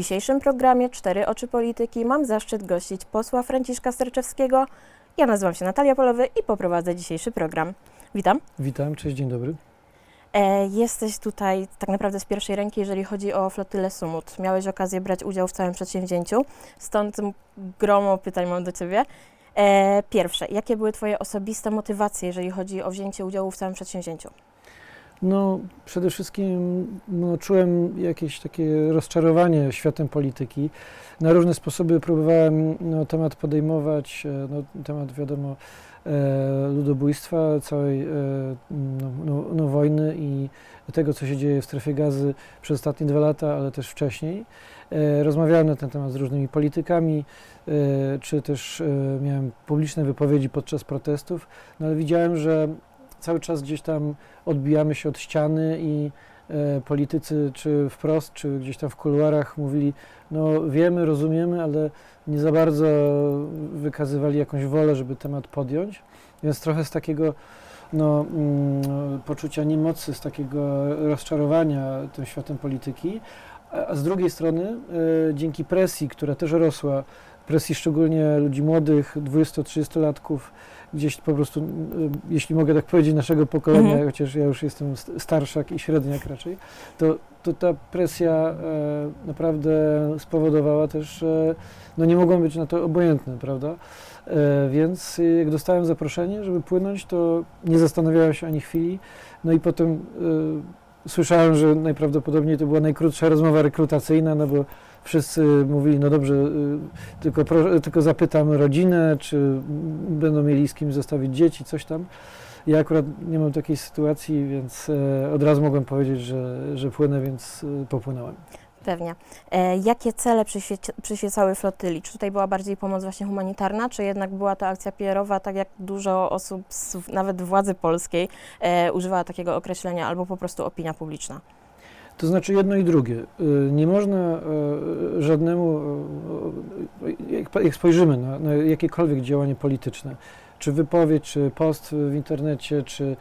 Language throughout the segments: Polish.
dzisiejszym programie Cztery Oczy Polityki mam zaszczyt gościć posła Franciszka Sterczewskiego. Ja nazywam się Natalia Polowy i poprowadzę dzisiejszy program. Witam. Witam, cześć, dzień dobry. E, jesteś tutaj tak naprawdę z pierwszej ręki, jeżeli chodzi o flotylę Sumut. Miałeś okazję brać udział w całym przedsięwzięciu, stąd gromo pytań mam do Ciebie. E, pierwsze, jakie były Twoje osobiste motywacje, jeżeli chodzi o wzięcie udziału w całym przedsięwzięciu? No, przede wszystkim no, czułem jakieś takie rozczarowanie światem polityki. Na różne sposoby próbowałem no, temat podejmować, e, no, temat wiadomo e, ludobójstwa, całej e, no, no, no, wojny i tego, co się dzieje w strefie gazy przez ostatnie dwa lata, ale też wcześniej. E, rozmawiałem na ten temat z różnymi politykami, e, czy też e, miałem publiczne wypowiedzi podczas protestów, no, ale widziałem, że cały czas gdzieś tam odbijamy się od ściany i e, politycy czy wprost, czy gdzieś tam w kuluarach mówili, no wiemy, rozumiemy, ale nie za bardzo wykazywali jakąś wolę, żeby temat podjąć. Więc trochę z takiego no, mm, poczucia niemocy, z takiego rozczarowania tym światem polityki, a, z drugiej strony e, dzięki presji, która też rosła, presji szczególnie ludzi młodych, 20-30-latków, gdzieś po prostu, y, jeśli mogę tak powiedzieć, naszego pokolenia, Mhm. chociaż ja już jestem st- starszak i średniak raczej, to, to ta presja e, naprawdę spowodowała też, e, no nie mogłem być na to obojętny, prawda? E, więc jak dostałem zaproszenie, żeby płynąć, to nie zastanawiałem się ani chwili. No i potem y, słyszałem, że najprawdopodobniej to była najkrótsza rozmowa rekrutacyjna, no bo wszyscy mówili, no dobrze, y, tylko, tylko zapytam rodzinę, czy będą mieli z kim zostawić dzieci, coś tam. Ja akurat nie mam takiej sytuacji, więc e, od razu mogłem powiedzieć, że, że płynę, więc e, popłynąłem. Pewnie. E, jakie cele przyświecały flotyli? Czy tutaj była bardziej pomoc właśnie humanitarna, czy jednak była to akcja PR-owa, tak jak dużo osób, z, nawet władzy polskiej, e, używała takiego określenia, albo po prostu opinia publiczna? To znaczy jedno i drugie. Y, Nie można e, żadnemu, e, jak, spojrzymy na, na jakiekolwiek działanie polityczne, czy wypowiedź, czy post w internecie, czy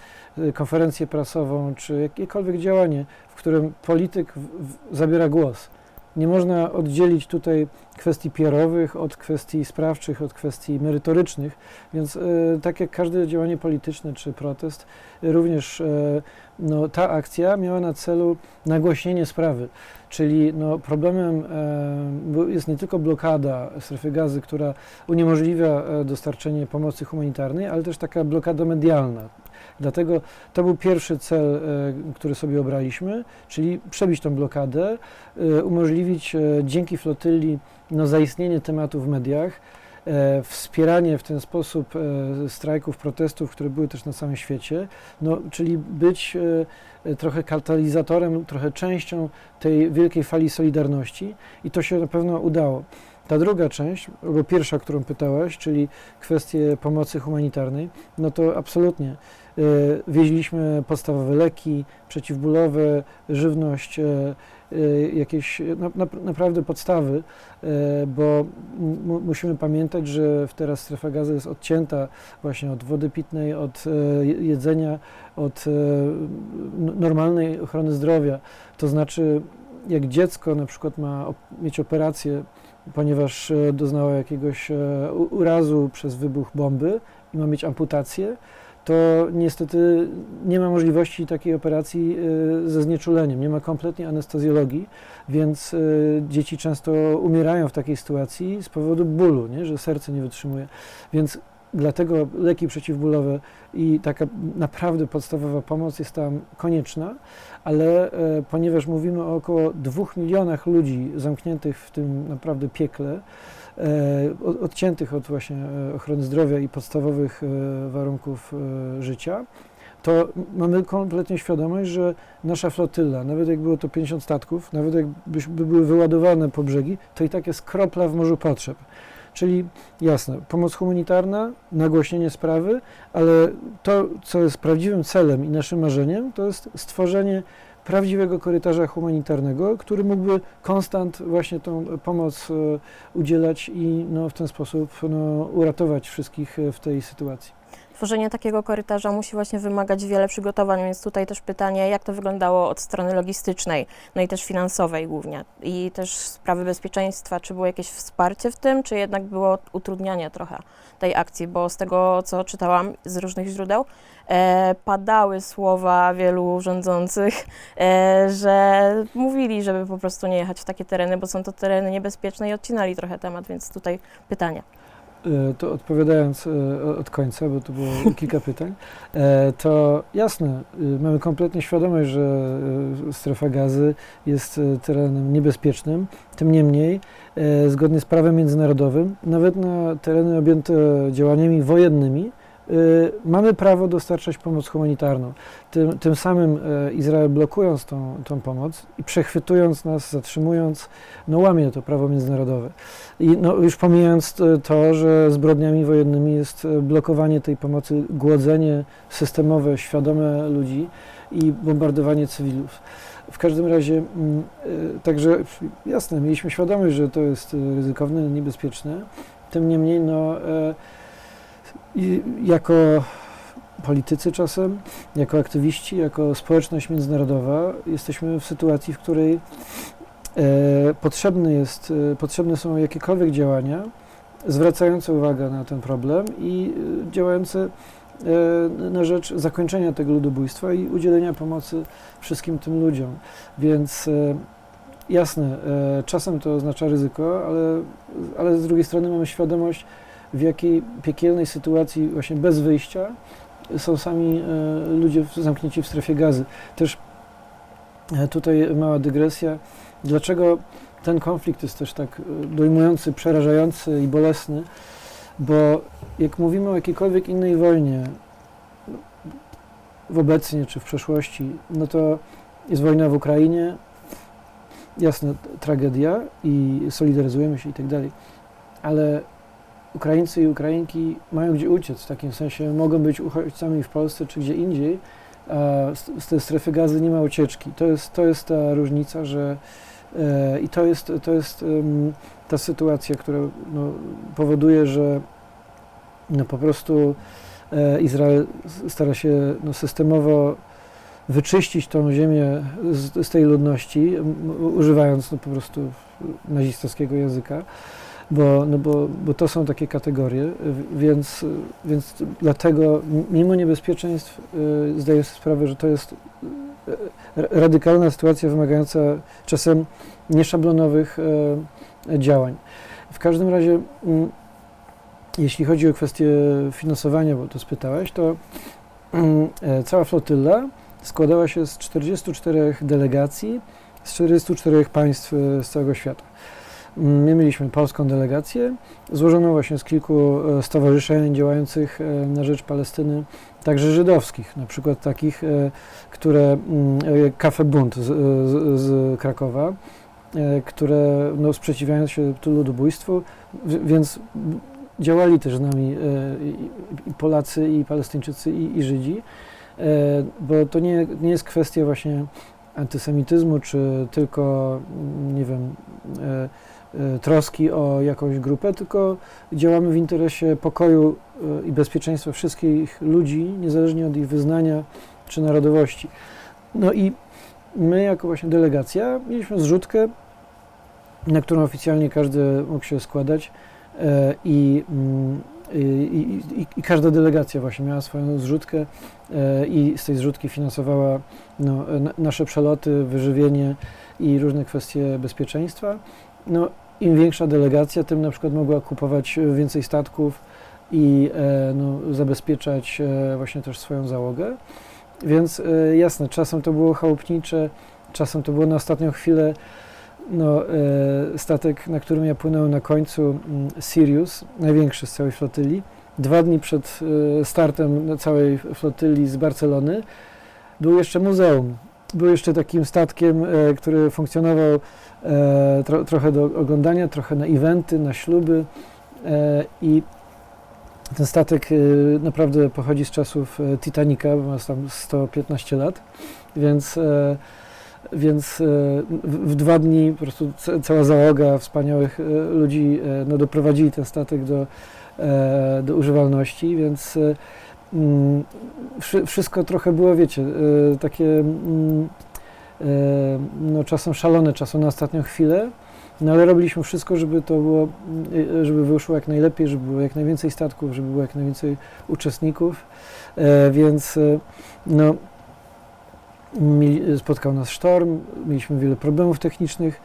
konferencję prasową, czy jakiekolwiek działanie, w którym polityk w, w, zabiera głos. Nie można oddzielić tutaj kwestii PR-owych od kwestii sprawczych, od kwestii merytorycznych, więc e, tak jak każde działanie polityczne czy protest, również e, no, ta akcja miała na celu nagłośnienie sprawy. Czyli no, problemem e, jest nie tylko blokada strefy gazy, która uniemożliwia dostarczenie pomocy humanitarnej, ale też taka blokada medialna. Dlatego to był pierwszy cel, e, który sobie obraliśmy, czyli przebić tą blokadę, e, umożliwić e, dzięki flotyli no, zaistnienie tematu w mediach, wspieranie w ten sposób strajków, protestów, które były też na całym świecie, no, czyli być trochę katalizatorem, trochę częścią tej wielkiej fali solidarności i to się na pewno udało. Ta druga część, albo pierwsza, którą pytałaś, czyli kwestie pomocy humanitarnej, no to absolutnie. E, Wieźliśmy podstawowe leki przeciwbólowe, żywność, e, e, jakieś na, na, naprawdę podstawy, bo mu- musimy pamiętać, że teraz strefa gazy jest odcięta właśnie od wody pitnej, od je- jedzenia, od normalnej ochrony zdrowia. To znaczy, jak dziecko na przykład ma mieć operację, ponieważ e, doznało jakiegoś e, urazu przez wybuch bomby i ma mieć amputację, to niestety nie ma możliwości takiej operacji e, ze znieczuleniem, nie ma kompletnie anestezjologii, więc dzieci często umierają w takiej sytuacji z powodu bólu, nie? że serce nie wytrzymuje. Więc dlatego leki przeciwbólowe i taka naprawdę podstawowa pomoc jest tam konieczna, ale e, ponieważ mówimy o około dwóch milionach ludzi zamkniętych w tym naprawdę piekle, e, od- odciętych od właśnie e, ochrony zdrowia i podstawowych e, warunków e, życia, to mamy kompletnie świadomość, że nasza flotyla, nawet jak było to 50 statków, nawet jakby były wyładowane po brzegi, to i tak jest kropla w morzu potrzeb. Czyli jasne, pomoc humanitarna, nagłośnienie sprawy, ale to, co jest prawdziwym celem i naszym marzeniem, to jest stworzenie prawdziwego korytarza humanitarnego, który mógłby konstant właśnie tą pomoc e, udzielać i no, w ten sposób no, uratować wszystkich e, w tej sytuacji. Tworzenie takiego korytarza musi właśnie wymagać wiele przygotowań, więc tutaj też pytanie, jak to wyglądało od strony logistycznej, no i też finansowej głównie, i też sprawy bezpieczeństwa, czy było jakieś wsparcie w tym, czy jednak było utrudnianie trochę tej akcji, bo z tego, co czytałam z różnych źródeł, e, padały słowa wielu rządzących, e, że mówili, żeby po prostu nie jechać w takie tereny, bo są to tereny niebezpieczne i odcinali trochę temat, więc tutaj pytanie. E, To odpowiadając e, od końca, bo tu było kilka pytań, e, to jasne, y, mamy kompletnie świadomość, że e, strefa gazy jest e, terenem niebezpiecznym. Tym niemniej, zgodnie z prawem międzynarodowym, nawet na tereny objęte działaniami wojennymi, mamy prawo dostarczać pomoc humanitarną. Tym, tym samym e, Izrael blokując tą, tą pomoc i przechwytując nas, zatrzymując, no łamie to prawo międzynarodowe. I no, już pomijając to- to, że zbrodniami wojennymi jest blokowanie tej pomocy, głodzenie systemowe, świadome ludzi i bombardowanie cywilów. W każdym razie, mm, także jasne, mieliśmy świadomość, że to jest ryzykowne, niebezpieczne. Tym niemniej, no, i jako politycy czasem, jako aktywiści, jako społeczność międzynarodowa jesteśmy w sytuacji, w której e, potrzebny jest, e, potrzebne są jakiekolwiek działania zwracające uwagę na ten problem i e, działające e, na rzecz zakończenia tego ludobójstwa i udzielenia pomocy wszystkim tym ludziom. Więc e, jasne, e, czasem to oznacza ryzyko, ale, ale z drugiej strony mamy świadomość, w jakiej piekielnej sytuacji, właśnie bez wyjścia, są sami e, ludzie zamknięci w strefie gazy. Też e, tutaj mała dygresja. Dlaczego ten konflikt jest też tak e, dojmujący, przerażający i bolesny? Bo jak mówimy o jakiejkolwiek innej wojnie, w obecnie czy w przeszłości, no to jest wojna w Ukrainie, jasne, t- tragedia i solidaryzujemy się i tak dalej, ale Ukraińcy i Ukrainki mają gdzie uciec, w takim sensie mogą być uchodźcami w Polsce czy gdzie indziej, z, z tej strefy gazy nie ma ucieczki. To jest, to jest ta różnica, że e, i to jest, to jest ta sytuacja, która no, powoduje, że no, po prostu e, Izrael stara się no, systemowo wyczyścić tą ziemię z, z tej ludności, używając no, po prostu nazistowskiego języka bo, no bo, bo to są takie kategorie, więc, więc dlatego mimo niebezpieczeństw y, zdaję sobie sprawę, że to jest y, ra- radykalna sytuacja wymagająca czasem nieszablonowych y, działań. W każdym razie, mm, jeśli chodzi o kwestię finansowania, bo to spytałeś, to cała flotylla składała się z 44 delegacji z 44 państw z całego świata. Mm, My mieliśmy polską delegację, złożoną właśnie z kilku e, stowarzyszeń działających e, na rzecz Palestyny, także żydowskich, na przykład takich, e, które, mm, Kafe Bund z, z, z Krakowa, które no, sprzeciwiają się tu ludobójstwu, więc działali też z nami i- Polacy, i Palestyńczycy, i, i Żydzi, bo to nie, nie jest kwestia właśnie antysemityzmu, czy tylko, mm, nie wiem, troski o jakąś grupę, tylko działamy w interesie pokoju e, i bezpieczeństwa wszystkich ludzi, niezależnie od ich wyznania czy narodowości. No i my, jako właśnie delegacja, mieliśmy zrzutkę, na którą oficjalnie każdy mógł się składać e, i, mm, i, i, i, i każda delegacja właśnie miała swoją zrzutkę e, i z tej zrzutki finansowała no, na, nasze przeloty, wyżywienie i różne kwestie bezpieczeństwa. No, im większa delegacja, tym na przykład mogła kupować więcej statków i e, no, zabezpieczać e, właśnie też swoją załogę. Więc e, jasne, czasem to było chałupnicze, czasem to było na ostatnią chwilę. No, e, statek, na którym ja płynąłem na końcu, mm, Sirius, największy z całej flotyli, dwa dni przed e, startem całej flotyli z Barcelony, był jeszcze muzeum. Był jeszcze takim statkiem, e, który funkcjonował e, tro, trochę do oglądania, trochę na eventy, na śluby e, i ten statek naprawdę pochodzi z czasów Titanica, bo ma tam 115 lat, więc, więc w, dwa dni po prostu ca- cała załoga wspaniałych ludzi no, doprowadzili ten statek do, do używalności, więc wszystko trochę było, wiecie, e, takie mm, e, no, czasem szalone, czasem na ostatnią chwilę, no ale robiliśmy wszystko, żeby to było, mm, e, żeby wyszło jak najlepiej, żeby było jak najwięcej statków, żeby było jak najwięcej uczestników, e, więc no, spotkał nas sztorm, mieliśmy wiele problemów technicznych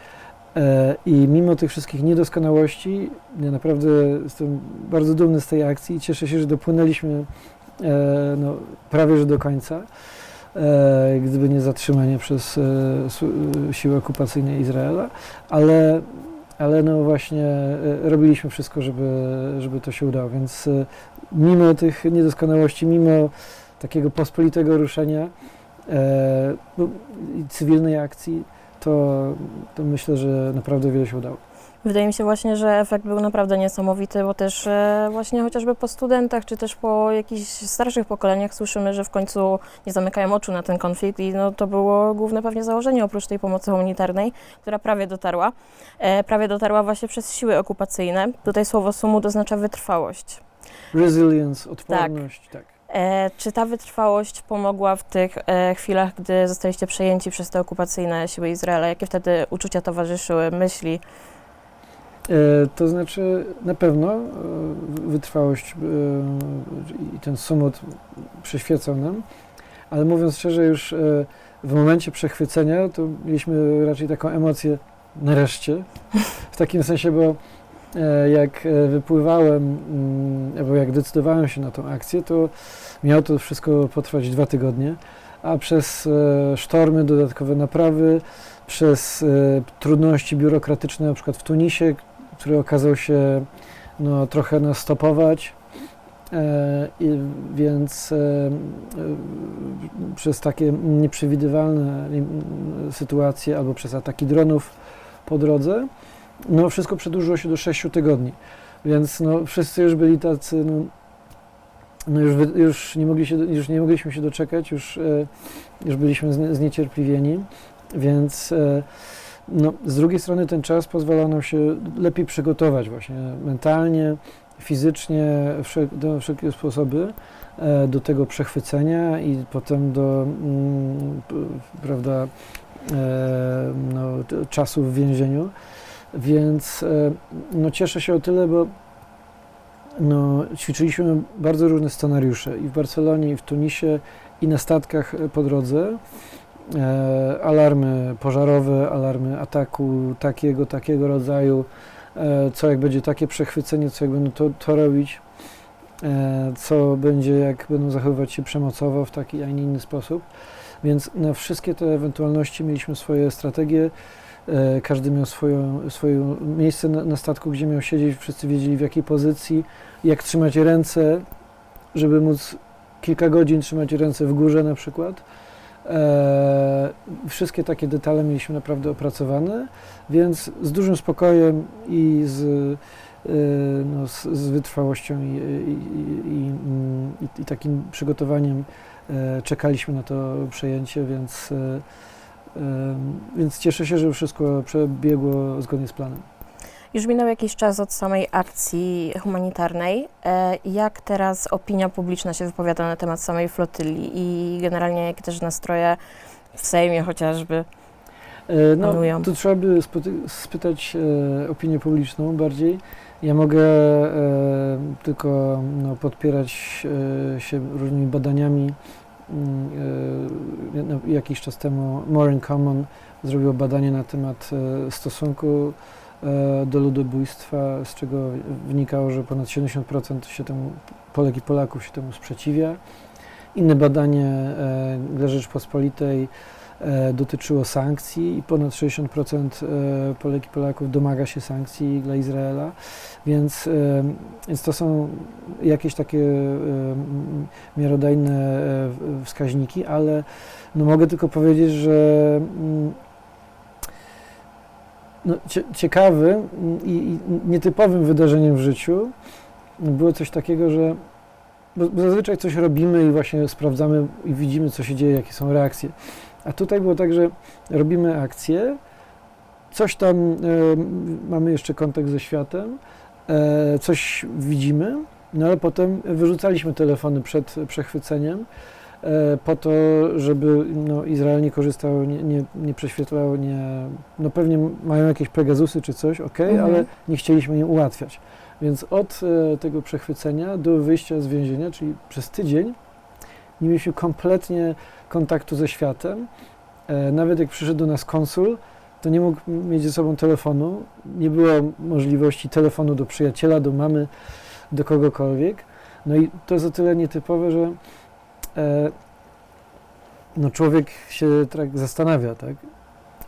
e, i mimo tych wszystkich niedoskonałości, ja naprawdę jestem bardzo dumny z tej akcji i cieszę się, że dopłynęliśmy no, prawie że do końca, e, gdyby nie zatrzymanie przez e, e, siły okupacyjne Izraela, ale, ale no właśnie e, robiliśmy wszystko, żeby, żeby to się udało, więc e, mimo tych niedoskonałości, mimo takiego pospolitego ruszenia e, no, cywilnej akcji, to, to myślę, że naprawdę wiele się udało. Wydaje mi się właśnie, że efekt był naprawdę niesamowity, bo też e, właśnie chociażby po studentach, czy też po jakichś starszych pokoleniach słyszymy, że w końcu nie zamykają oczu na ten konflikt i no, to było główne pewnie założenie oprócz tej pomocy humanitarnej, która prawie dotarła. E, prawie dotarła właśnie przez siły okupacyjne. Tutaj słowo sumud oznacza wytrwałość. Resilience, odporność, tak. E, czy ta wytrwałość pomogła w tych e, chwilach, gdy zostaliście przejęci przez te okupacyjne siły Izraela? Jakie wtedy uczucia towarzyszyły, myśli? E, to znaczy na pewno e, wytrwałość e, i ten sumut przyświecał nam, ale mówiąc szczerze już w momencie przechwycenia to mieliśmy raczej taką emocję nareszcie, w takim sensie, bo jak wypływałem, mm, albo jak decydowałem się na tą akcję, to miało to wszystko potrwać dwa tygodnie, a przez sztormy, dodatkowe naprawy, przez trudności biurokratyczne, na przykład w Tunisie, który okazał się no, trochę nas stopować. E, i, więc e, e, przez takie nieprzewidywalne sytuacje albo przez ataki dronów po drodze, no wszystko przedłużyło się do 6 tygodni. Więc no, wszyscy już byli tacy, no, no już, już, nie mogli się, już nie mogliśmy się doczekać, już, już byliśmy znie, zniecierpliwieni, więc no, z drugiej strony ten czas pozwala nam się lepiej przygotować właśnie mentalnie, fizycznie, wszel do wszelkie sposoby e, do tego przechwycenia i potem do mm, prawda, e, no, czasu w więzieniu. Więc e, no, cieszę się o tyle, bo no, ćwiczyliśmy bardzo różne scenariusze i w Barcelonie, i w Tunisie, i na statkach po drodze. E, alarmy pożarowe, alarmy ataku takiego, takiego rodzaju, e, co jak będzie takie przechwycenie, co jak będą to, to robić, e, co będzie jak będą zachowywać się przemocowo w taki, a nie inny sposób. Więc na wszystkie te ewentualności mieliśmy swoje strategie. Każdy miał swoją, swoje miejsce na, na statku, gdzie miał siedzieć, wszyscy wiedzieli w jakiej pozycji, jak trzymać ręce, żeby móc kilka godzin trzymać ręce w górze na przykład. E, wszystkie takie detale mieliśmy naprawdę opracowane, więc z dużym spokojem i z, e, no, z, z wytrwałością i, i, i, i, takim przygotowaniem e, czekaliśmy na to przejęcie, więc, więc cieszę się, że wszystko przebiegło zgodnie z planem. Już minął jakiś czas od samej akcji humanitarnej. E, Jak teraz opinia publiczna się wypowiada na temat samej flotyli i generalnie jakie też nastroje w Sejmie chociażby? E, No, panują. tu trzeba by spytać e, opinię publiczną bardziej. Ja mogę e, tylko no, podpierać e, się różnymi badaniami. Mm, e, no, jakiś czas temu More in Common zrobiło badanie na temat e, stosunku do ludobójstwa, z czego wynikało, że ponad 70% się temu, Polek i Polaków się temu sprzeciwia. Inne badanie e, dla Rzeczpospolitej e, dotyczyło sankcji i ponad 60% e, Polek i Polaków domaga się sankcji dla Izraela, więc, e, więc to są jakieś takie e, miarodajne e, wskaźniki, ale no mogę tylko powiedzieć, że mm, no, cie, ciekawym i, nietypowym wydarzeniem w życiu było coś takiego, że bo, zazwyczaj coś robimy i właśnie sprawdzamy i widzimy, co się dzieje, jakie są reakcje. A tutaj było tak, że robimy akcję, coś tam e, mamy jeszcze kontakt ze światem, e, coś widzimy, No ale potem wyrzucaliśmy telefony przed przechwyceniem po to, żeby no, Izrael nie korzystał, nie, nie, nie prześwietlał, nie, no pewnie mają jakieś Pegazusy czy coś, ok, Mhm. ale nie chcieliśmy im ułatwiać. Więc od e, tego przechwycenia do wyjścia z więzienia, czyli przez tydzień, nie mieliśmy kompletnie kontaktu ze światem. E, nawet jak przyszedł do nas konsul, to nie mógł mieć ze sobą telefonu, nie było możliwości telefonu do przyjaciela, do mamy, do kogokolwiek. No i to jest o tyle nietypowe, że e, no człowiek się tak zastanawia, tak?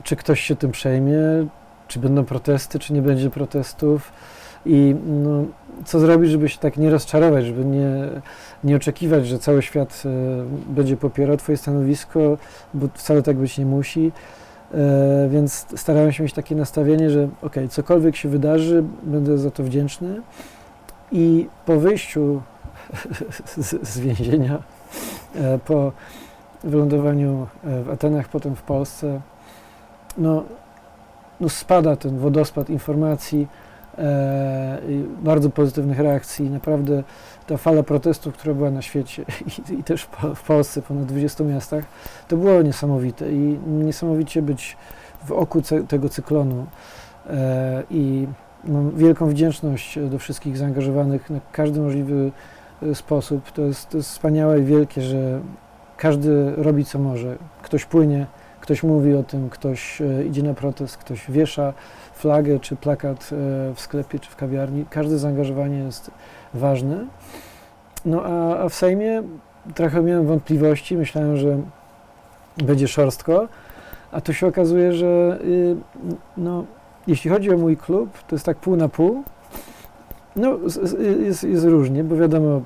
Czy ktoś się tym przejmie, czy będą protesty, czy nie będzie protestów. I no, co zrobić, żeby się tak nie rozczarować, żeby nie, nie oczekiwać, że cały świat e, będzie popierał Twoje stanowisko, bo wcale tak być nie musi. E, więc starałem się mieć takie nastawienie, że ok, cokolwiek się wydarzy, będę za to wdzięczny. I po wyjściu z, z więzienia, e, po wylądowaniu e, w Atenach, potem w Polsce, no, no spada ten wodospad informacji, e, bardzo pozytywnych reakcji. Naprawdę ta fala protestów, która była na świecie i, i też w Polsce, ponad 20 miastach, to było niesamowite i niesamowicie być w oku tego cyklonu. E, I mam wielką wdzięczność do wszystkich zaangażowanych na każdy możliwy e, sposób. To jest, to jest wspaniałe i wielkie, że każdy robi co może. Ktoś płynie, ktoś mówi o tym, ktoś e, idzie na protest, ktoś wiesza flagę czy plakat e, w sklepie czy w kawiarni. Każde zaangażowanie jest ważne. No a, a w Sejmie trochę miałem wątpliwości, myślałem, że będzie szorstko, a tu się okazuje, że y, no, jeśli chodzi o mój klub, to jest tak pół na pół. No, jest, jest różnie, bo wiadomo,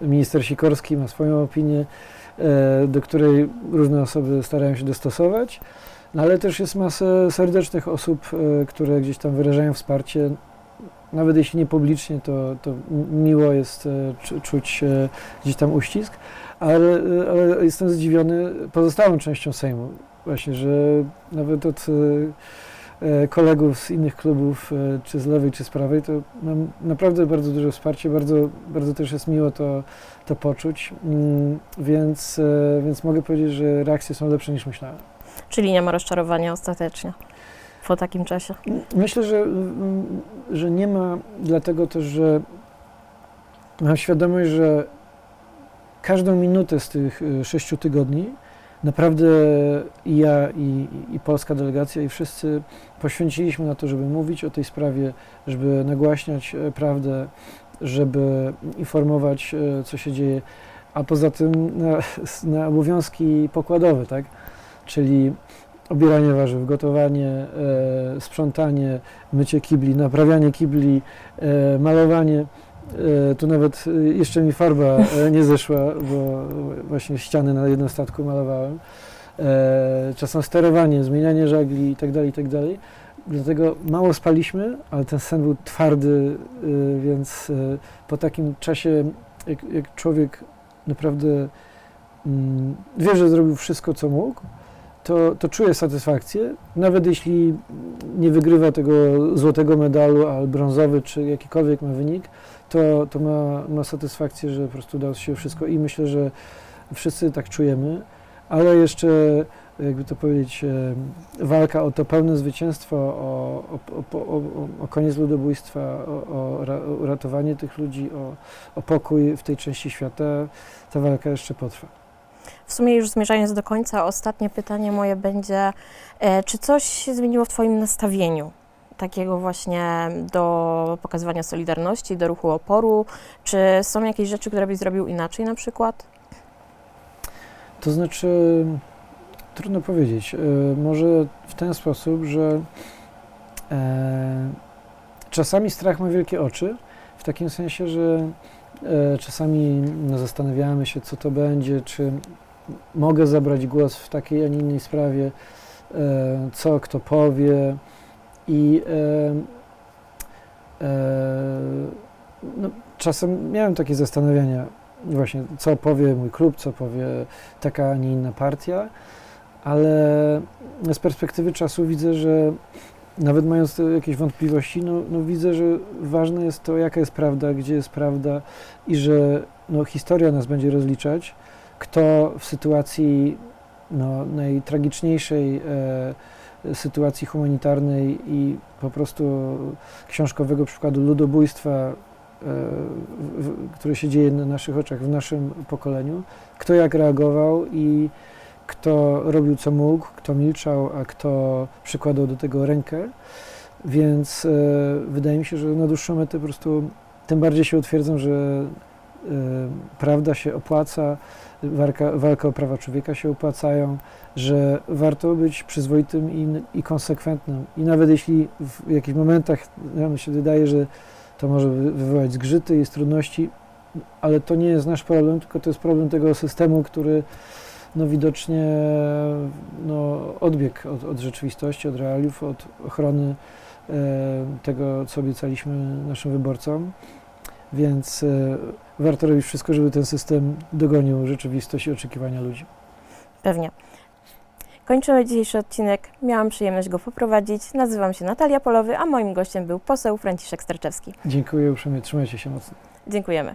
minister Sikorski ma swoją opinię, e, do której różne osoby starają się dostosować, no ale też jest masę serdecznych osób, e, które gdzieś tam wyrażają wsparcie. Nawet jeśli nie publicznie, to, to miło jest e, czu- czuć gdzieś tam uścisk, ale, ale jestem zdziwiony pozostałą częścią Sejmu. Właśnie, że nawet od kolegów z innych klubów, e, czy z lewej, czy z prawej, to mam naprawdę bardzo duże wsparcie, bardzo, bardzo też jest miło to, to poczuć, Mm, więc, e, więc mogę powiedzieć, że reakcje są lepsze niż myślałem. Czyli nie ma rozczarowania ostatecznie po takim czasie. Myślę, że, że nie ma, dlatego też, że mam świadomość, że każdą minutę z tych sześciu tygodni naprawdę i ja, i, i polska delegacja, i wszyscy poświęciliśmy na to, żeby mówić o tej sprawie, żeby nagłaśniać e, prawdę, żeby informować, e, co się dzieje, a poza tym na, na obowiązki pokładowe, tak? Czyli obieranie warzyw, gotowanie, e, sprzątanie, mycie kibli, naprawianie kibli, e, malowanie. E, tu nawet e, jeszcze mi farba e, nie zeszła, bo właśnie ściany na jednym statku malowałem. Czasem sterowanie, zmienianie żagli itd., itd. Dlatego mało spaliśmy, ale ten sen był twardy, więc po takim czasie, jak, jak człowiek naprawdę mm, wie, że zrobił wszystko, co mógł, to, to czuję satysfakcję, nawet jeśli nie wygrywa tego złotego medalu, ale brązowy, czy jakikolwiek ma wynik, to, to ma, ma satysfakcję, że po prostu udało się wszystko i myślę, że wszyscy tak czujemy, ale jeszcze, jakby to powiedzieć, walka o to pełne zwycięstwo, o, o, o, o, koniec ludobójstwa, o, o ra- o uratowanie tych ludzi, o, o pokój w tej części świata, ta walka jeszcze potrwa. W sumie już zmierzając do końca, ostatnie pytanie moje będzie, e, czy coś się zmieniło w Twoim nastawieniu? Takiego właśnie do pokazywania solidarności, do ruchu oporu? Czy są jakieś rzeczy, które byś zrobił inaczej na przykład? To znaczy, trudno powiedzieć. E, Może w ten sposób, że e, czasami strach ma wielkie oczy, w takim sensie, że e, czasami no, zastanawiamy się, co to będzie, czy mogę zabrać głos w takiej, a nie innej sprawie, co kto powie. I e, e, no, czasem miałem takie zastanawiania, właśnie, co powie mój klub, co powie taka, a nie inna partia, ale z perspektywy czasu widzę, że nawet mając jakieś wątpliwości, no, no widzę, że ważne jest to, jaka jest prawda, gdzie jest prawda i że no, historia nas będzie rozliczać, kto w sytuacji no, najtragiczniejszej e, sytuacji humanitarnej i po prostu książkowego przykładu ludobójstwa, e, które się dzieje na naszych oczach w naszym pokoleniu, kto jak reagował i kto robił co mógł, kto milczał, a kto przykładał do tego rękę. Więc e, wydaje mi się, że na dłuższą metę po prostu tym bardziej się utwierdzam, że prawda się opłaca, walka, walka o prawa człowieka się opłacają, że warto być przyzwoitym i, i konsekwentnym. I nawet jeśli w jakichś momentach nam się wydaje, że to może wy- wywołać zgrzyty, jest trudności, ale to nie jest nasz problem, tylko to jest problem tego systemu, który no widocznie no, odbiegł od, od rzeczywistości, od realiów, od ochrony e, tego, co obiecaliśmy naszym wyborcom. Więc e, warto robić wszystko, żeby ten system dogonił rzeczywistość i oczekiwania ludzi. Pewnie. Kończymy dzisiejszy odcinek. Miałam przyjemność go poprowadzić. Nazywam się Natalia Polowy, a moim gościem był poseł Franciszek Sterczewski. Dziękuję uprzejmie, trzymajcie się mocno. Dziękujemy.